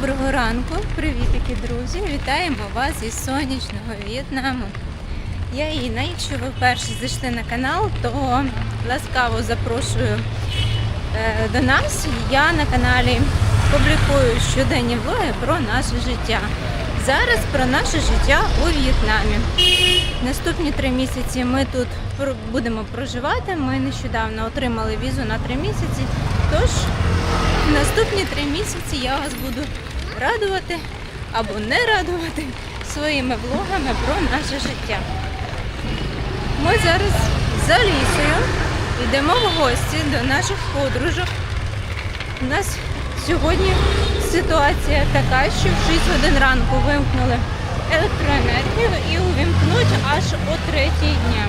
Доброго ранку, привітики, друзі! Вітаємо вас із сонячного В'єтнаму. Я Інна. Якщо ви вперше зайшли на канал, то ласкаво запрошую е, до нас. Я на каналі публікую щоденні влоги про наше життя. Зараз про наше життя у В'єтнамі. Наступні три місяці ми тут будемо проживати. Ми нещодавно отримали візу на три місяці. Тож наступні три місяці я вас буду радувати або не радувати своїми влогами про наше життя. Ми зараз за лісою йдемо в гості до наших подружок. У нас сьогодні ситуація така, що в 6 годин ранку вимкнули електроенергію і увімкнуть аж о 3 дня.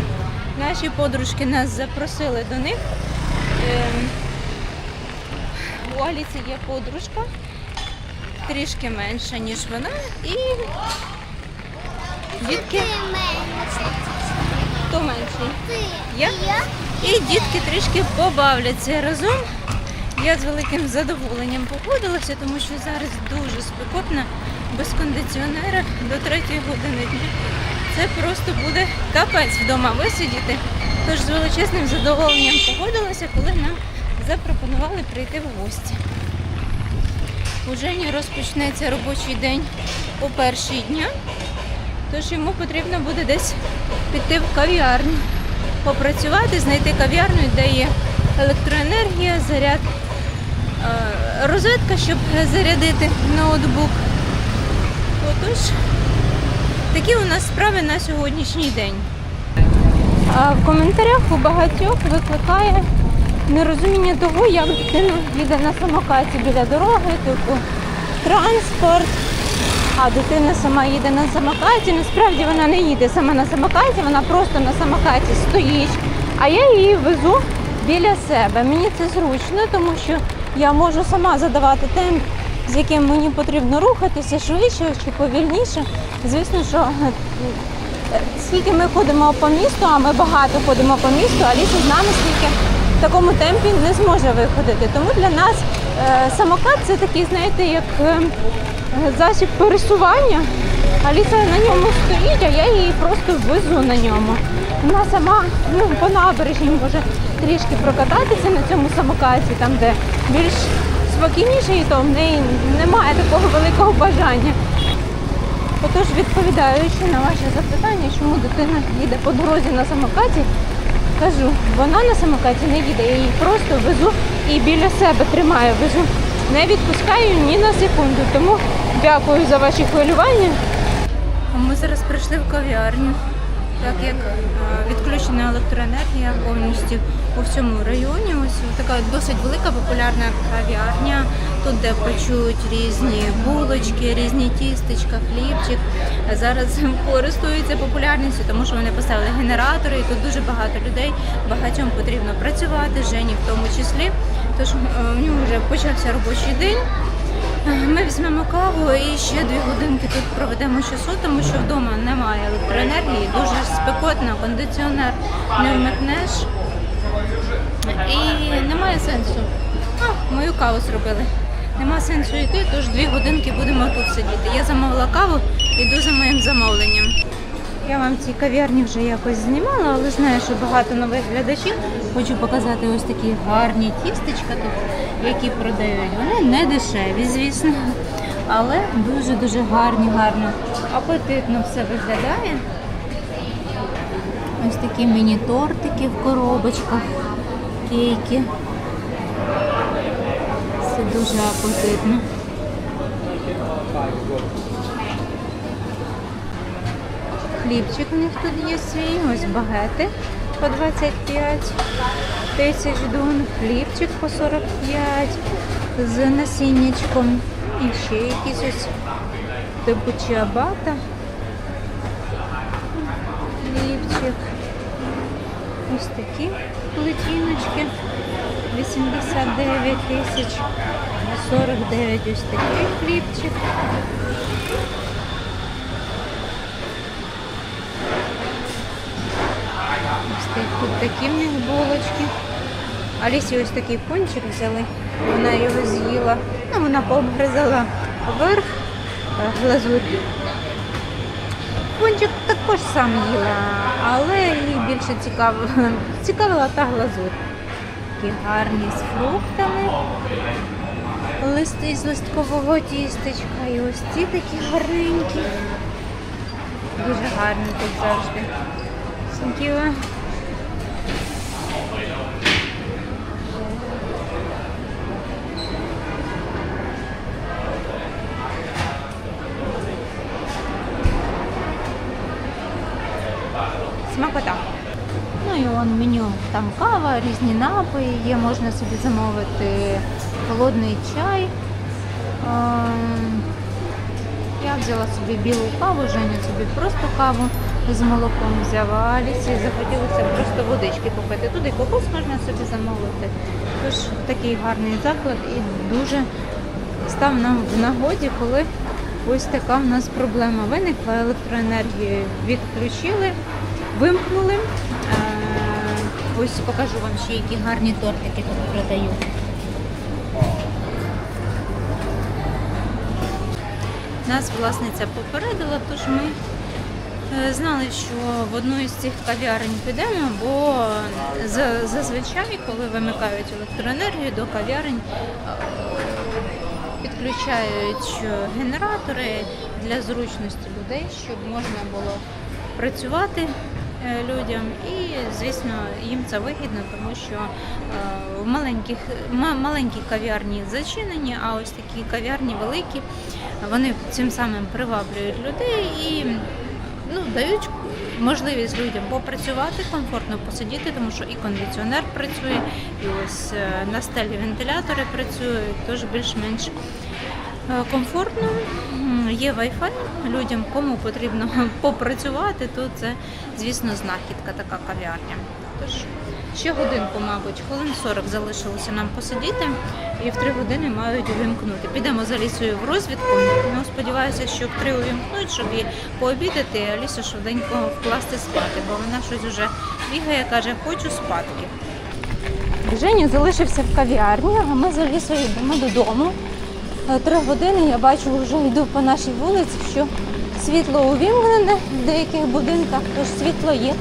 Наші подружки нас запросили до них. Ем, У Аліці є подружка, трішки менша, ніж вона, і дітки хто менший? Я? І дітки трішки побавляться разом. Я з великим задоволенням погодилася, тому що зараз дуже спекотно, без кондиціонера до 3 години дня. Це просто буде капець вдома висидіти. Тож з величезним задоволенням погодилася, коли нам запропонували прийти в гості. У Жені розпочнеться робочий день о першій дня, тож йому потрібно буде десь піти в кав'ярню, попрацювати, знайти кав'ярню, де є електроенергія, заряд, е, розетка, щоб зарядити ноутбук. Отож, такі у нас справи на сьогоднішній день. А в коментарях у багатьох викликає нерозуміння того, як дитина їде на самокаті біля дороги, типу транспорт, а дитина сама їде на самокаті. Насправді вона не їде сама на самокаті, вона просто на самокаті стоїть. А я її везу біля себе. Мені це зручно, тому що я можу сама задавати темп, з яким мені потрібно рухатися швидше чи повільніше. Звісно, що е, скільки ми ходимо по місту, а ми багато ходимо по місту, а Аліса з нами скільки в такому темпі не зможе виходити. Тому для нас е, самокат це такий, знаєте, як е, засіб пересування. Аліса на ньому стоїть, а я її просто везу на ньому. Вона сама ну, по набережні може трішки прокататися на цьому самокаті, там де більш спокійніше, і то в неї немає такого великого бажання. Отож, відповідаючи на ваше запитання, чому дитина їде по дорозі на самокаті, кажу, вона на самокаті не їде, я її просто везу і біля себе тримаю, везу. Не відпускаю ні на секунду. Тому дякую за ваші хвилювання. Ми зараз прийшли в кав'ярню, так як е, відключена електроенергія повністю по всьому районі. Ось така досить велика популярна кав'ярня. Тут де печуть різні булочки, різні тістечка, хлібчик. Зараз користуються популярністю, тому що вони поставили генератори, і тут дуже багато людей. Багатьом потрібно працювати, Жені в тому числі. Тож е, в нього вже почався робочий день. Ми візьмемо каву і ще дві годинки тут проведемо часу, тому що вдома немає електроенергії, дуже спекотно, кондиціонер не вмикнеш. І немає сенсу. А, мою каву зробили. Нема сенсу йти, тож дві годинки будемо тут сидіти. Я замовила каву, іду за моїм замовленням. Я вам ці кав'ярні вже якось знімала, але знаю, що багато нових глядачів. Хочу показати ось такі гарні тістечка тут, які продають. Вони не дешеві, звісно, але дуже-дуже гарні, гарно. Апетитно все виглядає. Ось такі міні-тортики в коробочках, кейки. Все дуже апетитно. Хлібчик у них тут є свій, ось багети по 25 тисяч дун, хлібчик по 45 з насіннячком. І ще якісь ось типу чиабата. Хлібчик. Ось такі плетіночки. 89 тисяч. 49 ось такий хлібчик. Ось такі в них булочки. Алісі ось такий пончик взяли. Вона його з'їла. Ну, вона погризала верх е, глазурь. Пончик також сам їла, але їй більше цікав... цікавила та глазурь. Такі гарні з фруктами. Листи з листкового тістечка. І ось ці такі гарненькі. Дуже гарні тут завжди. Thank І он меню там кава, різні напої, є, можна собі замовити холодний чай. Ем, Я взяла собі білу каву, Женя собі просто каву з молоком взяла, а Алісі захотілося просто водички попити. Туди кокос можна собі замовити. Тож такий гарний заклад і дуже став нам в нагоді, коли ось така в нас проблема виникла. Електроенергію відключили, вимкнули. Ось покажу вам ще які гарні тортики тут продають. Нас власниця попередила, тож ми е, знали, що в одну із цих кав'ярень підемо, бо зазвичай, коли вимикають електроенергію, до кав'ярень е, підключають е, генератори для зручності людей, щоб можна було працювати людям. І, звісно, їм це вигідно, тому що е, в маленьких маленькі кав'ярні зачинені, а ось такі кав'ярні великі, вони цим самим приваблюють людей і ну, дають можливість людям попрацювати, комфортно посидіти, тому що і кондиціонер працює, і ось е, на стелі вентилятори працюють, тож більш-менш е, комфортно. Є Wi-Fi людям, кому потрібно попрацювати, то це, звісно, знахідка така кав'ярня. Тож ще годинку, мабуть, хвилин 40 залишилося нам посидіти, і в три години мають увімкнути. Підемо за лісою в розвідку. Ну, сподіваюся, що в три увімкнуть, щоб її пообідати, а лісу швиденько вкласти спати, бо вона щось уже бігає, каже, хочу спадки. Женя залишився в кав'ярні, а ми за лісою йдемо додому. Е, Три години я бачу, вже йду по нашій вулиці, що світло увімкнене в деяких будинках, тож світло є.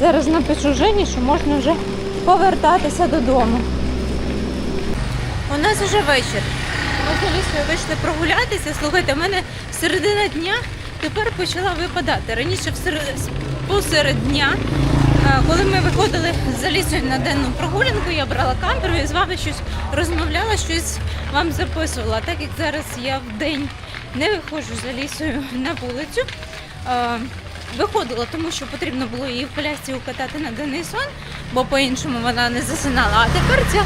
Зараз напишу Жені, що можна вже повертатися додому. У нас вже вечір. Ми з Алісою вийшли прогулятися. Слухайте, в мене середина дня тепер почала випадати. Раніше посеред дня, коли ми виходили з Алісою на денну прогулянку, я брала камеру і з вами щось розмовляла, щось вам записувала. Так як зараз я в день не виходжу з Алісою на вулицю. е, Виходила, тому що потрібно було її в колясці укатати на денний сон, бо по-іншому вона не засинала. А тепер ця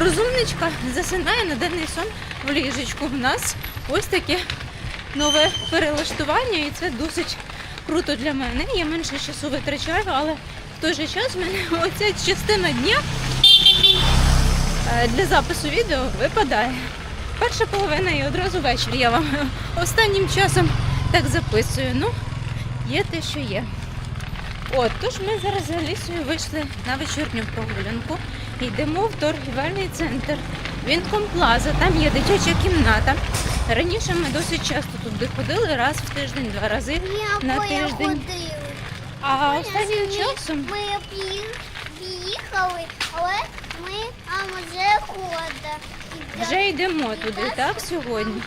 розумничка засинає на денний сон в ліжечку. У нас ось таке нове перелаштування, і це досить круто для мене. Я менше часу витрачаю, але в той же час в мене оця частина дня е, для запису відео випадає. Перша половина і одразу вечір. Я вам останнім часом так записую. Ну, є те, що є. От, тож ми зараз з Алісою вийшли на вечірню прогулянку. Йдемо в торгівельний центр. Вінком Плаза, там є дитяча кімната. Раніше ми досить часто туди ходили, раз в тиждень, два рази Я на тиждень. А останнім часом Ми приїхали, але ми а вже хода. вже йдемо туди, так, сьогодні.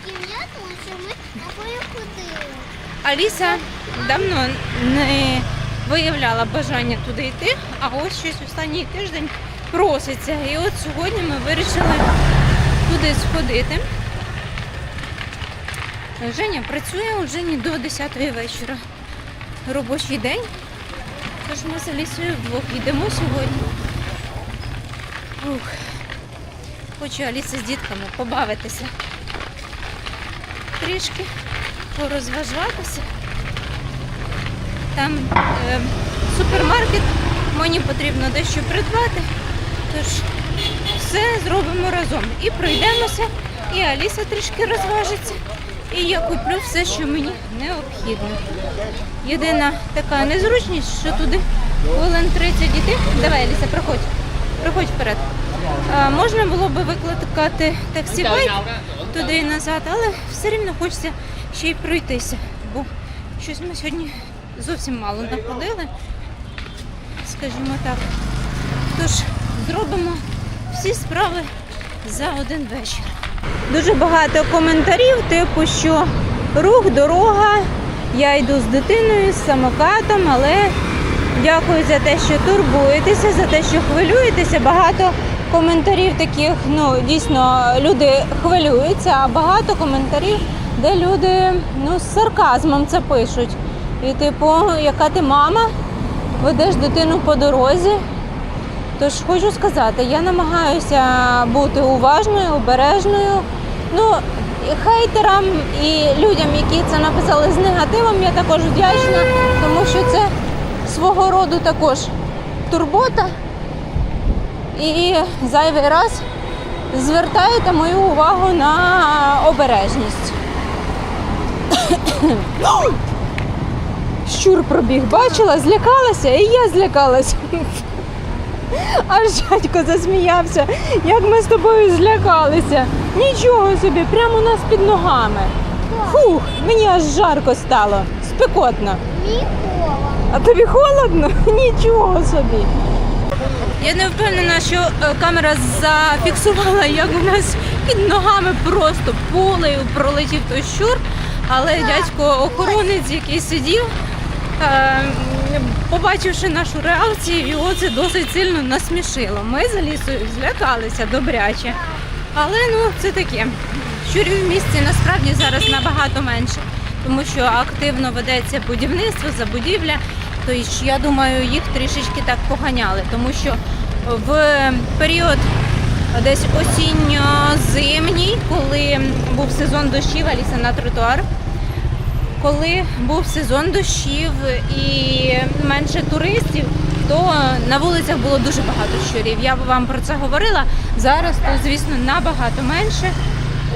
Аліса давно не виявляла бажання туди йти, а ось щось останній тиждень проситься. І от сьогодні ми вирішили туди сходити. Женя працює у Жені до 10 вечора. Робочий день. Тож ми з Алісою вдвох йдемо сьогодні. Ух. Хочу Аліса з дітками побавитися. Трішки порозважатися. Там е, супермаркет, мені потрібно дещо придбати. Тож все зробимо разом. І пройдемося, і Аліса трішки розважиться. І я куплю все, що мені необхідно. Єдина така незручність, що туди хвилин 30 дітей. Давай, Аліса, проходь. Проходь вперед. Е, Можна було би викликати таксі байк туди і назад, але все рівно хочеться ще й пройтися, бо щось ми сьогодні зовсім мало находили, скажімо так. Тож зробимо всі справи за один вечір. Дуже багато коментарів, типу, що рух, дорога, я йду з дитиною, з самокатом, але дякую за те, що турбуєтеся, за те, що хвилюєтеся. Багато коментарів таких, ну дійсно люди хвилюються, а багато коментарів, де люди ну, з сарказмом це пишуть. І типу, яка ти мама, ведеш дитину по дорозі. Тож хочу сказати, я намагаюся бути уважною, обережною. Ну, хейтерам і людям, які це написали з негативом, я також вдячна, тому що це свого роду також турбота. І зайвий раз звертаєте мою увагу на обережність. Щур пробіг, бачила, злякалася, і я злякалася. Аж дядько засміявся, як ми з тобою злякалися. Нічого собі, прямо у нас під ногами. Фух, мені аж жарко стало, спекотно. А тобі холодно? Нічого собі. Я не впевнена, що е, камера зафіксувала, як у нас під ногами просто полею пролетів той щур, але дядько охоронець, який сидів, побачивши нашу реакцію, його це досить сильно насмішило. Ми за лісою злякалися добряче. Але ну це таке. Щурів в місті насправді зараз набагато менше, тому що активно ведеться будівництво, забудівля. Тобто, я думаю, їх трішечки так поганяли, тому що в період десь осінньо-зимній, коли був сезон дощів, Аліса на тротуар, коли був сезон дощів і менше туристів, то на вулицях було дуже багато щурів. Я вам про це говорила. Зараз то, звісно, набагато менше.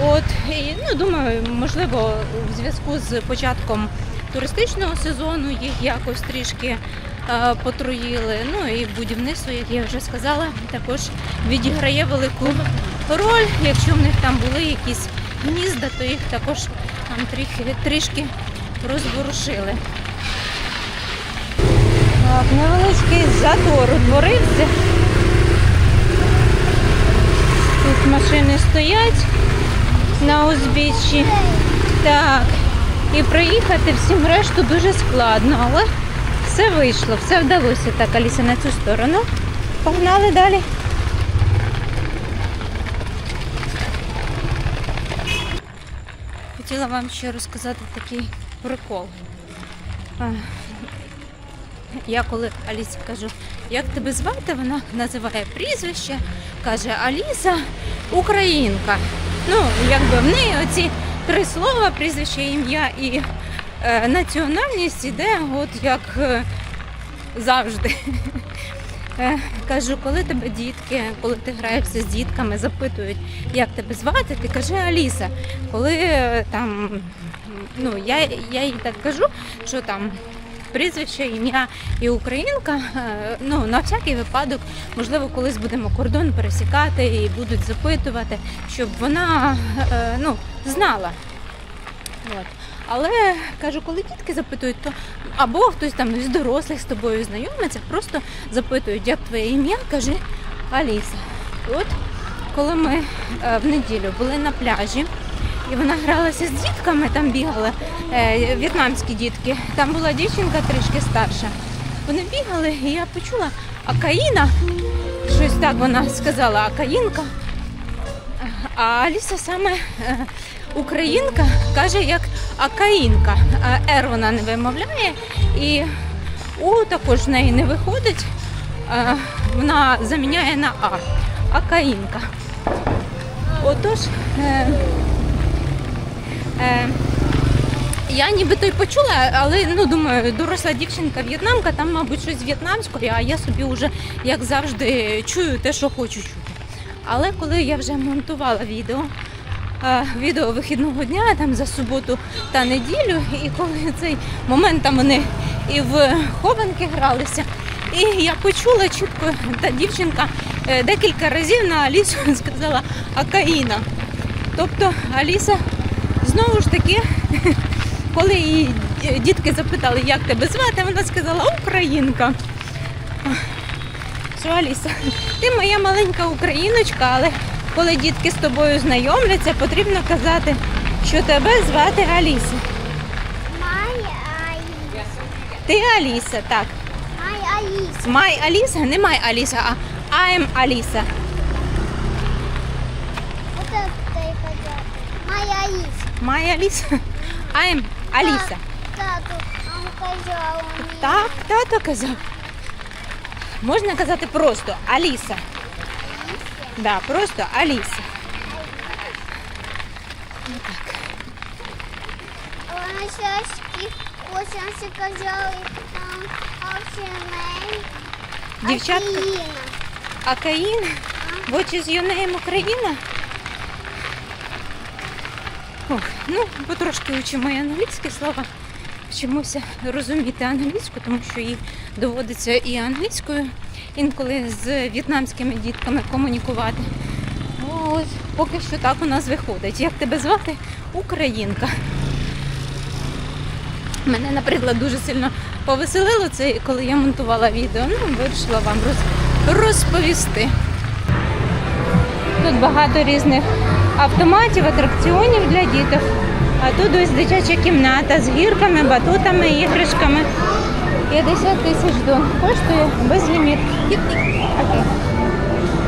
От і ну думаю, можливо, в зв'язку з початком туристичного сезону їх якось трішки е, потруїли. Ну і будівництво, як я вже сказала, також відіграє велику роль. Якщо в них там були якісь гнізда, то їх також там трішки, трішки розворушили. Так, невеличкий затор утворився. Тут машини стоять на узбіччі. Так. І проїхати всім решту дуже складно, але все вийшло, все вдалося. Так, Аліса на цю сторону. Погнали далі. Хотіла вам ще розказати такий прикол. Я коли Алісі кажу, як тебе звати, вона називає прізвище, каже Аліса Українка. Ну, якби в неї оці три слова, прізвище, ім'я і е, національність іде, от як е, завжди. Е, Кажу, коли тебе дітки, коли ти граєшся з дітками, запитують, як тебе звати, ти кажи Аліса. Коли е, там, ну я, я їй так кажу, що там прізвище, ім'я і українка, е, ну на всякий випадок, можливо, колись будемо кордон пересікати і будуть запитувати, щоб вона е, ну, знала. От. Але кажу, коли дітки запитують, то або хтось там з дорослих з тобою знайомиться, просто запитують, як твоє ім'я, кажи Аліса. От коли ми е, в неділю були на пляжі, і вона гралася з дітками, там бігали е, в'єтнамські дітки. Там була дівчинка трішки старша. Вони бігали, і я почула Акаїна. Щось так вона сказала, Акаїнка. А Аліса саме е, українка каже як Акаїнка. А Р вона не вимовляє. І У також в неї не виходить. Е, Вона заміняє на А. Акаїнка. Отож. Е, я нібито й почула, але ну думаю, доросла дівчинка в'єтнамка, там, мабуть, щось в'єтнамською, а я собі вже, як завжди, чую те, що хочу чути. Але коли я вже монтувала відео, е, відео вихідного дня там за суботу та неділю, і коли цей момент там вони і в хованки гралися, і я почула чітко, та дівчинка е, декілька разів на Алісу сказала Акаїна. Тобто Аліса знову ж таки, коли її дітки запитали, як тебе звати, вона сказала Українка. Що Аліса, ти моя маленька україночка, але коли дітки з тобою знайомляться, потрібно казати, що тебе звати Аліса. Май Аліса. Ти Аліса, так. Май Аліса. Май Аліса, не Май Аліса, а I'm Аліса. Оце ти казати. Май Аліса. Май Аліса. I'm Аліса. Тату, мам казала. Так, тато казав. Можна казати просто Аліса. Да, просто Аліса. Вона щастя, косянці казали, там, Оксіней. Дівчатка. Афіїна. Акаїн. What is your name Україна? Ну, потрошки вчимо і англійські слова. Вчимося розуміти англійську, тому що їй доводиться і англійською інколи з в'єтнамськими дітками комунікувати. Ось, поки що так у нас виходить. Як тебе звати? Українка. Мене, наприклад, дуже сильно повеселило це, коли я монтувала відео. Ну, вирішила вам розповісти. Тут багато різних автоматів, атракціонів для діток. А тут ось дитяча кімната з гірками, батутами, іграшками. 50 тисяч дон коштує безліміт. Окей.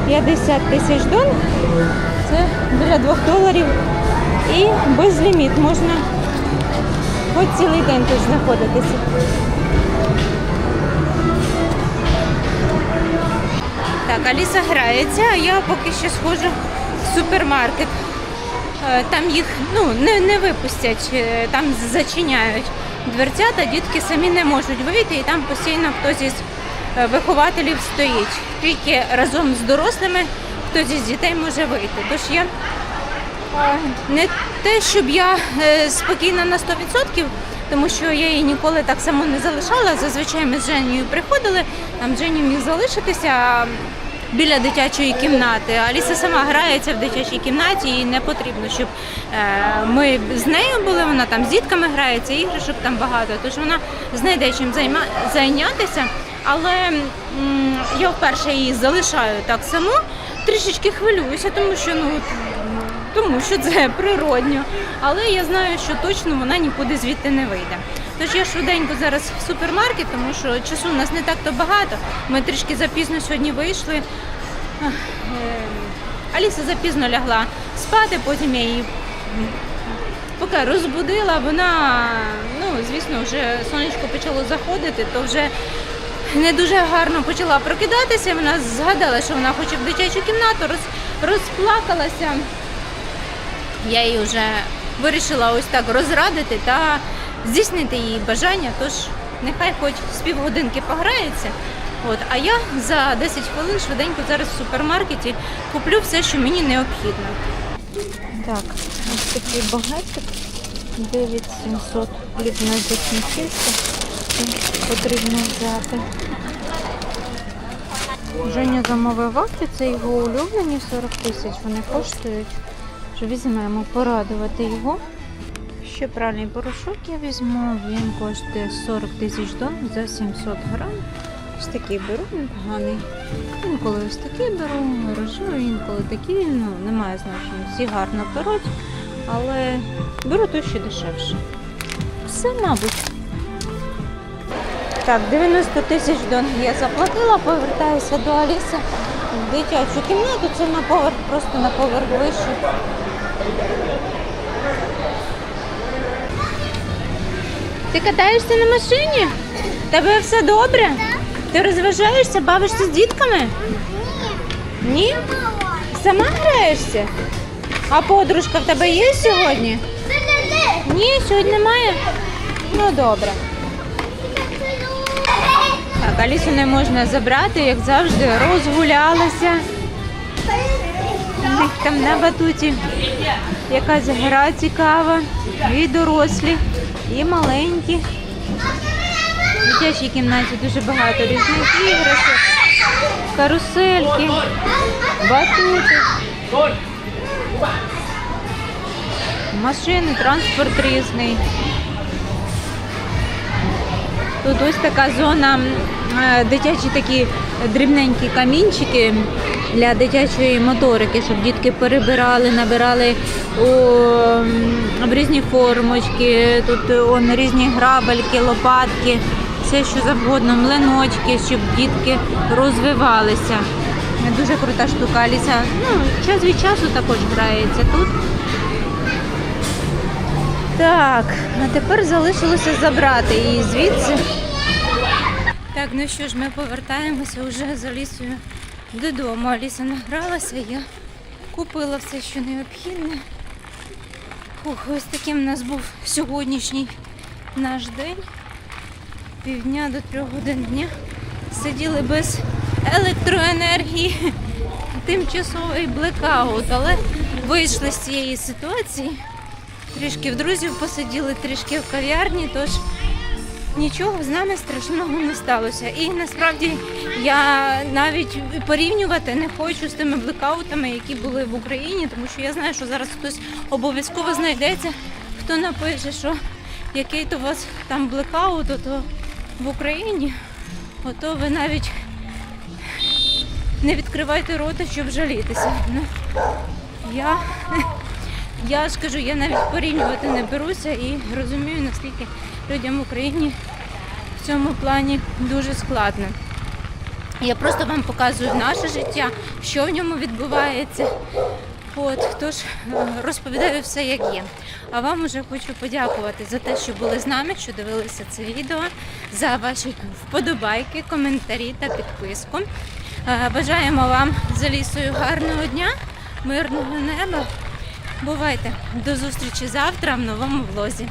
50 тисяч дон. Це біля 2 доларів. І безліміт. Можна хоч цілий день тут знаходитися. Так, Аліса грається, а я поки що схожу супермаркет. Е, Там їх ну, не, не випустять, е, там зачиняють дверцята, дітки самі не можуть вийти, і там постійно хтось із е, вихователів стоїть. Тільки разом з дорослими хтось із дітей може вийти. Тож я не те, щоб я спокійна на 100%, тому що я її ніколи так само не залишала. Зазвичай ми з Женією приходили, там Жені міг залишитися біля дитячої кімнати. Аліса сама грається в дитячій кімнаті, і не потрібно, щоб е, ми з нею були. Вона там з дітками грається, іграшок там багато. Тож вона знайде чим зайнятися. Але я вперше її залишаю так само. Трішечки хвилююся, тому що ну тому що це природньо. Але я знаю, що точно вона нікуди звідти не вийде. Тож я швиденько зараз в супермаркет, тому що часу в нас не так то багато. Ми трішки запізно сьогодні вийшли. Е, Аліса запізно лягла спати, потім я її поки розбудила, вона, ну, звісно, вже сонечко почало заходити, то вже не дуже гарно почала прокидатися. Вона згадала, що вона хоче в дитячу кімнату, роз, розплакалася. Я її вже вирішила ось так розрадити та здійснити її бажання, тож нехай хоч з півгодинки пограється. От, а я за 10 хвилин швиденько зараз в супермаркеті куплю все, що мені необхідно. Так, ось такий багатик 9700 хлібна закінчився. Потрібно взяти. Женя замовив вафлі, це його улюблені 40 тисяч. Вони коштують. Що візьмемо порадувати його. Ще пральний порошок я візьму. Він коштує 40 тисяч дон за 700 грам. Ось такий беру, він поганий. Інколи ось такий беру, рожу, інколи такий, ну немає значення. Всі гарно беруть, але беру той, що дешевше. Все, мабуть. Так, 90 тисяч дон я заплатила, повертаюся до Аліси в дитячу кімнату. Це на поверх, просто на поверх вище. Ти катаєшся на машині? Тебе все добре? Ти розважаєшся, бавишся з дітками? Ні? Мама. Сама граєшся? А подружка в тебе є сьогодні? Ні, сьогодні немає. Ну добре. Так, Алісу не можна забрати, як завжди, розгулялася. У них там на батуті якась гра цікава. І дорослі, і маленькі. В дитячій кімнаті дуже багато різних іграшок. карусельки, батути. Машини, транспорт різний. Тут ось така зона, дитячі такі дрібненькі камінчики для дитячої моторики, щоб дітки перебирали, набирали у, в різні формочки, тут он, різні грабельки, лопатки, все що завгодно, млиночки, щоб дітки розвивалися. Дуже крута штука. Аліса ну, час від часу також грається тут. Так, а тепер залишилося забрати її звідси. Так, ну що ж, ми повертаємося вже з Алісою додому. Аліса награлася, я купила все, що необхідне. Ух, ось таким у нас був сьогоднішній наш день. Півдня до трьох годин дня. Сиділи без електроенергії. Тимчасовий блекаут, але вийшли з цієї ситуації. Трішки в друзів посиділи, трішки в кав'ярні, тож нічого з нами страшного не сталося. І насправді я навіть порівнювати не хочу з тими блекаутами, які були в Україні, тому що я знаю, що зараз хтось обов'язково знайдеться, хто напише, що який то у вас там блекаут, ото в Україні, ото ви навіть не відкривайте рота, щоб жалітися. Ну, я я ж кажу, я навіть порівнювати не беруся і розумію, наскільки людям в Україні в цьому плані дуже складно. Я просто вам показую наше життя, що в ньому відбувається. От, тож е, розповідаю все, як є. А вам уже хочу подякувати за те, що були з нами, що дивилися це відео, за ваші вподобайки, коментарі та підписку. Е, Бажаємо вам з Алісою гарного дня, мирного неба. Бувайте! До зустрічі завтра в новому влозі.